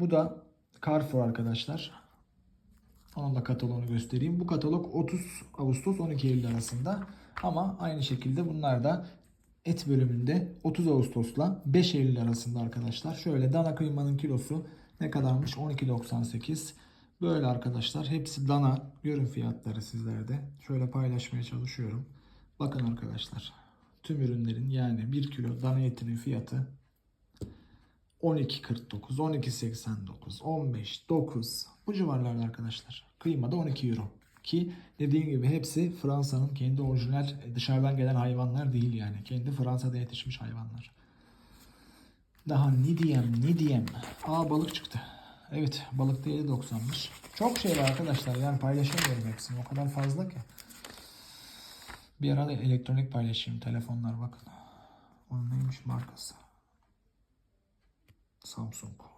Bu da Carrefour arkadaşlar. Onun da kataloğunu göstereyim. Bu katalog 30 Ağustos 12 Eylül arasında. Ama aynı şekilde bunlar da et bölümünde 30 Ağustos'la 5 Eylül arasında arkadaşlar. Şöyle dana kıymanın kilosu ne kadarmış? 12.98. Böyle arkadaşlar. Hepsi dana. Görün fiyatları sizlerde. Şöyle paylaşmaya çalışıyorum. Bakın arkadaşlar. Tüm ürünlerin yani 1 kilo dana etinin fiyatı 12.49, 12.89, 15, 9 bu civarlarda arkadaşlar. Kıyma da 12 euro. Ki dediğim gibi hepsi Fransa'nın kendi orijinal dışarıdan gelen hayvanlar değil yani. Kendi Fransa'da yetişmiş hayvanlar. Daha ne diyeyim ne diyeyim. Aa balık çıktı. Evet balık da 7.90'mış. Çok şey var arkadaşlar yani paylaşamıyorum hepsini. O kadar fazla ki. Bir ara elektronik paylaşayım. Telefonlar bakın. Onun neymiş markası? Samsung.